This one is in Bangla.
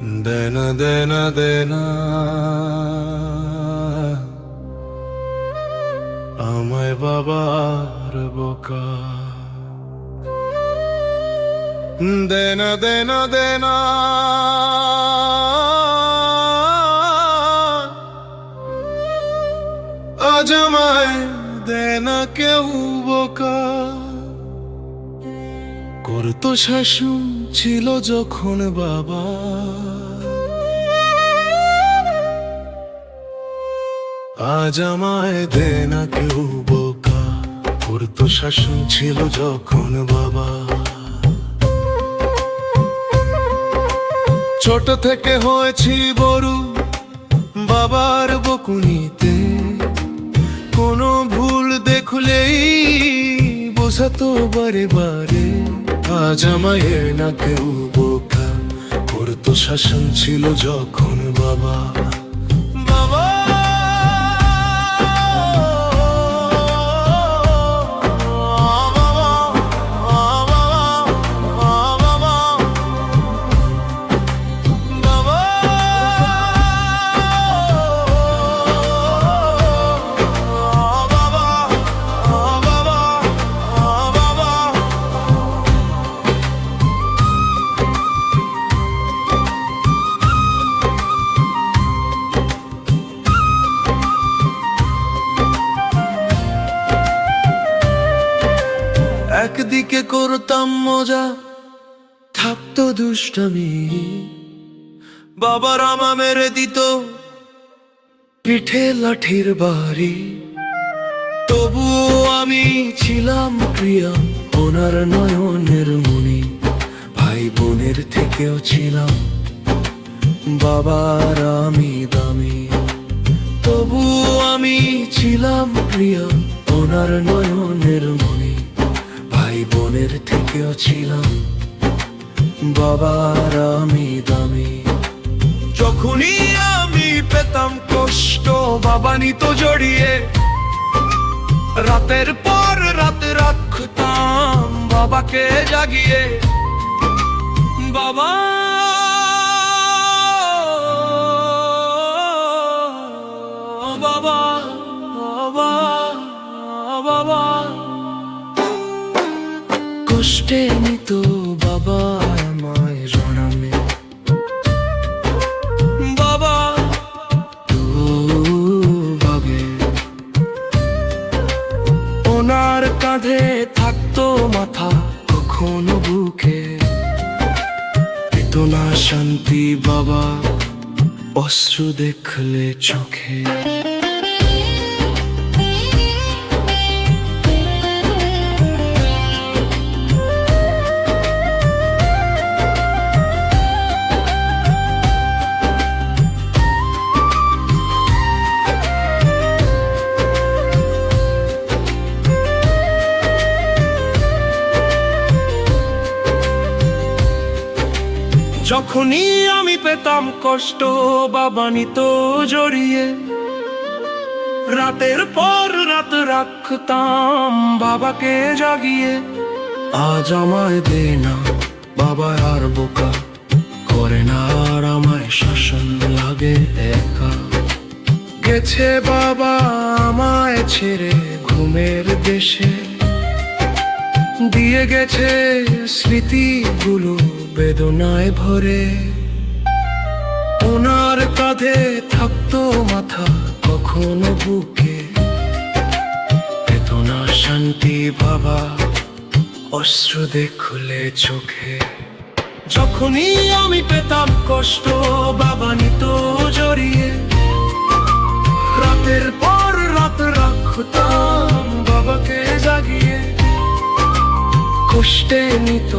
দেনা দেনা আমায় বাবার বোকা। দেনা দেনা দেনা। আজ আমায় দেনা কেউ বোকা। করতো শাসন ছিল যখন বাবা। আজ আমায় দে না কেউ বোকা করতো শাসন ছিল যখন বাবা। ছোট থেকে হয়েছি বড়, বাবার বকুনিতে। কোনো ভুল দেখলেই বোঝাতো বারে বারে আজ আমায় না কেউ বোকা করতো শাসন ছিল যখন বাবা বাবা একদিকে করতাম মজা, থাকতো দুষ্টামি। বাবার আমা মেরে দিত, পিঠে লাঠির বাড়ি। তবুও আমি ছিলাম প্রিয়া, ওনার নয়নের মনি ভাই বোনের থেকেও ছিলাম, বাবার আমি দামি। তবুও আমি ছিলাম প্রিয়া, ওনার নয়নের মনি বোনের থেকেও ছিলাম। বাবার আমি দামি। যখনই আমি পেতাম কষ্ট, বাবা নিত জড়িয়ে। রাতের পর রাত রাখতাম বাবাকে জাগিয়ে। বাবা কষ্টে নিত বাবা আমায় জনামে বাবা ওনার কাঁধে থাকতো মাথা, কখনো বুকে। পেত শান্তি বাবা, অশ্রু দেখলে চোখে। যখনই আমি পেতাম কষ্ট, বাবা নিত জড়িয়ে। রাতের পর রাত রাখতাম বাবাকে জাগিয়ে। আজ আমায় দে না, বাবা আর বোকা। করে না আর আমায় শাসন লাগে একা। গেছে বাবা আমায় ছেড়ে ঘুমের দেশে। দিয়ে গেছে স্মৃতিগুলো বেদনায় ভরে ওনার কাঁধে থাকতো মাথা কখনো বুকে। বেদনা, শান্তি, বাবা অস্ত্র দেখলে চোখে। যখনই আমি পেতাম কষ্ট, বাবা নিত জড়িয়ে। রাতের পর রাত রাখতাম বাবাকে জাগিয়ে। কষ্টে নিত